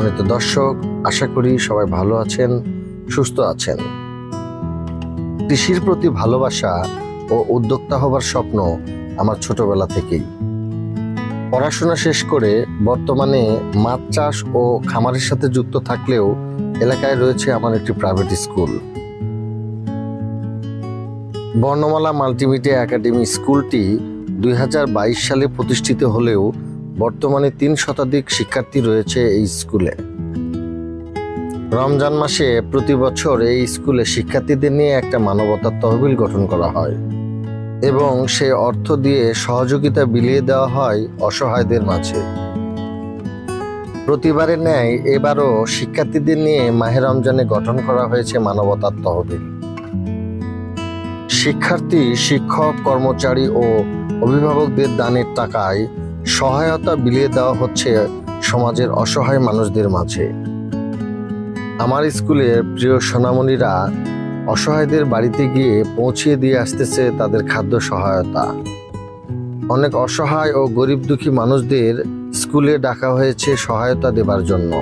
সম্মানিত দর্শক, আশা করি সবাই ভালো আছেন, সুস্থ আছেন। কৃষির প্রতি ভালোবাসা ও উদ্যোক্তা হবার স্বপ্ন আমার ছোটবেলা থেকেই। পড়াশোনা শেষ করে বর্তমানে মাছ চাষ ও খামারের সাথে যুক্ত থাকলেও এলাকায় রয়েছে আমার একটি private school Bornomala multimedia academy স্কুলটি দুই হাজার বাইশ সালে প্রতিষ্ঠিত হলেও বর্তমানে তিন শতাধিক শিক্ষার্থী রয়েছে এই স্কুলে। রমজান মাসে প্রতি বছর এই স্কুলে শিক্ষার্থীদের নিয়ে একটা মানবতার তহবিল গঠন করা হয় এবং সে অর্থ দিয়ে সহযোগিতা বিলিয়ে দেওয়া হয় অসহায়দের মাঝে। প্রতিবারের ন্যায় এবারও শিক্ষার্থীদের নিয়ে মাহে রমজানে গঠন করা হয়েছে মানবতার তহবিল। শিক্ষার্থী, শিক্ষক, কর্মচারী ও অভিভাবকদের দানের টাকায় সহায়তা বিলিয়ে দেওয়া হচ্ছে সমাজের অসহায় মানুষদের মাঝে। আমার স্কুলের প্রিয় সোনামণিরা অসহায়দের বাড়িতে গিয়ে পৌঁছিয়ে দিয়ে আসতেছে তাদের খাদ্য সহায়তা। অনেক অসহায় ও গরিব দুঃখী মানুষদের স্কুলে ডাকা হয়েছে সহায়তা দেবার জন্য।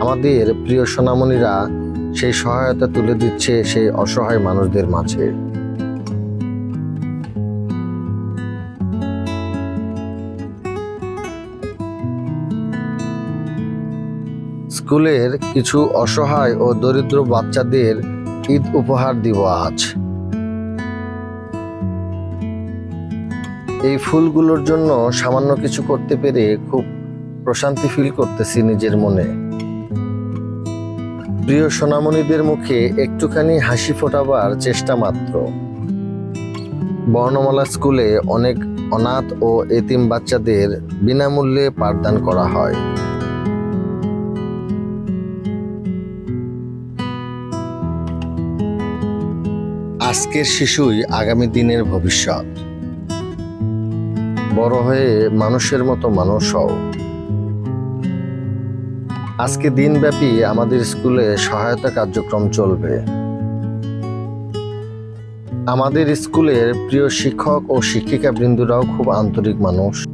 আমাদের প্রিয় সোনামণিরা সেই সহায়তা তুলে দিচ্ছে সেই অসহায় মানুষদের মাঝে। স্কুলের কিছু অসহায় ও দরিদ্র বাচ্চাদের ঈদ উপহার দিব আজ। এই ফুলগুলোর জন্য সামান্য কিছু করতে পেরে খুব প্রশান্তি ফিল করতেছি নিজের মনে। প্রিয় সোনামণিদের মুখে একটুখানি হাসি ফোটাবার চেষ্টা মাত্র। বর্ণমালা স্কুলে অনেক অনাথ ও এতিম বাচ্চাদের বিনামূল্যে পাঠদান করা হয়। আজকের শিশুই আগামী দিনের ভবিষ্যৎ। বড় হয়ে মানুষের মতো মানুষ হও। আজকে দিনব্যাপী আমাদের স্কুলে সহায়তা কার্যক্রম চলবে। আমাদের স্কুলের প্রিয় শিক্ষক ও শিক্ষিকা বৃন্দুরাও খুব আন্তরিক মানুষ।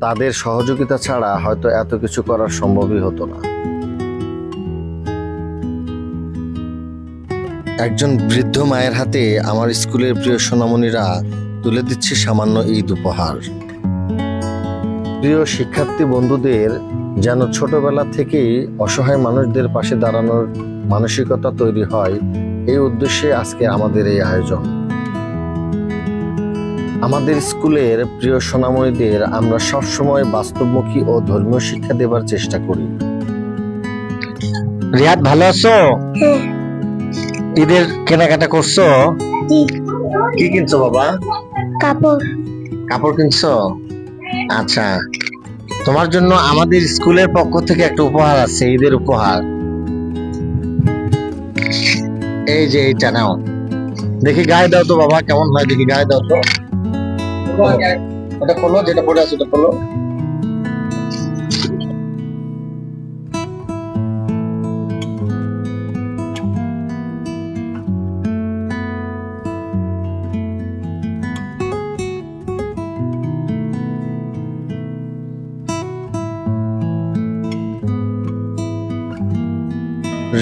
তাদের সহযোগিতা ছাড়া হয়তো এত কিছু করা সম্ভবই হতো না। একজন বৃদ্ধ মায়ের হাতে আমার স্কুলের প্রিয় সোনামণিরা তুলে দিচ্ছে সামান্য ঈদ উপহার। প্রিয় শিক্ষার্থী বন্ধুদের যেন ছোটবেলা থেকেই অসহায় মানুষদের পাশে দাঁড়ানোর মানসিকতা তৈরি হয় এই উদ্দেশ্যে আজকে আমাদের এই আয়োজন। আমাদের স্কুলের প্রিয় সোনামণিদের আমরা সবসময় বাস্তবমুখী ও ধর্মীয় শিক্ষা দেবার চেষ্টা করি। রিয়াদ ভালো আছো? হ্যাঁ। ঈদের কেনাকাটা করছ? কি কিনছো বাবা? কাপড়। কাপড় কিনছো? আচ্ছা। তোমার জন্য আমাদের স্কুলের পক্ষ থেকে একটা উপহার আছে ঈদের উপহার। এই যে এইটা নাও। দেখি গায়ে দাও তো বাবা কেমন হয় দেখি গায়ে দাও তো। ওটা খোলো যেটা পরে আছে ওটা খোলো।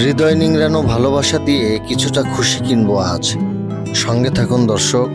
হৃদয় নিংড়ানো ভালোবাসা দিয়ে কিছুটা খুশি কিনবো আজ। সঙ্গে থাকুন দর্শক।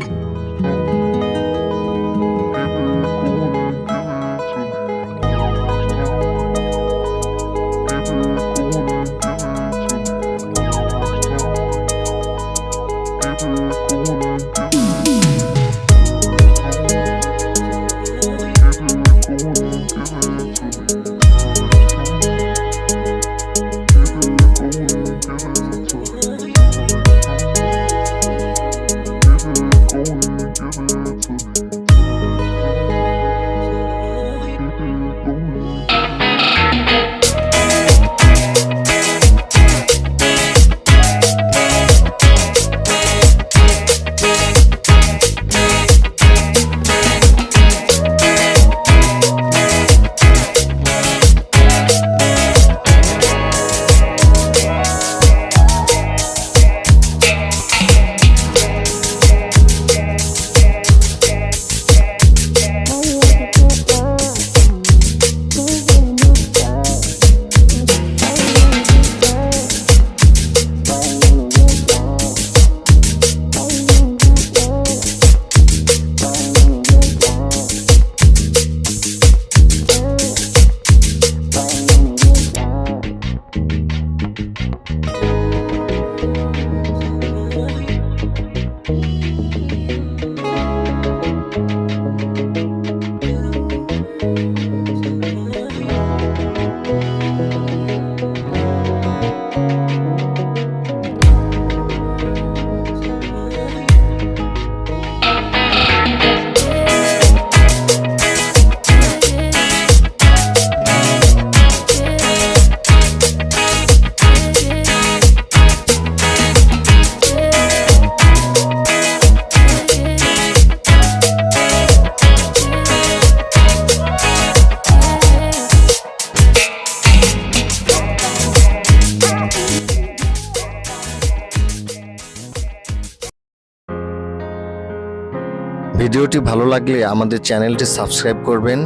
ভিডিওটি ভালো লাগলে আমাদের চ্যানেলটি সাবস্ক্রাইব করবেন।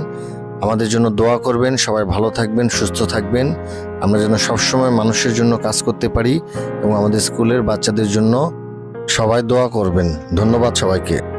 আমাদের জন্য দোয়া করবেন। সবাই ভালো থাকবেন, সুস্থ থাকবেন। আমরা যেন সবসময় মানুষের জন্য কাজ করতে পারি এবং আমাদের স্কুলের বাচ্চাদের জন্য সবাই দোয়া করবেন। ধন্যবাদ সবাইকে।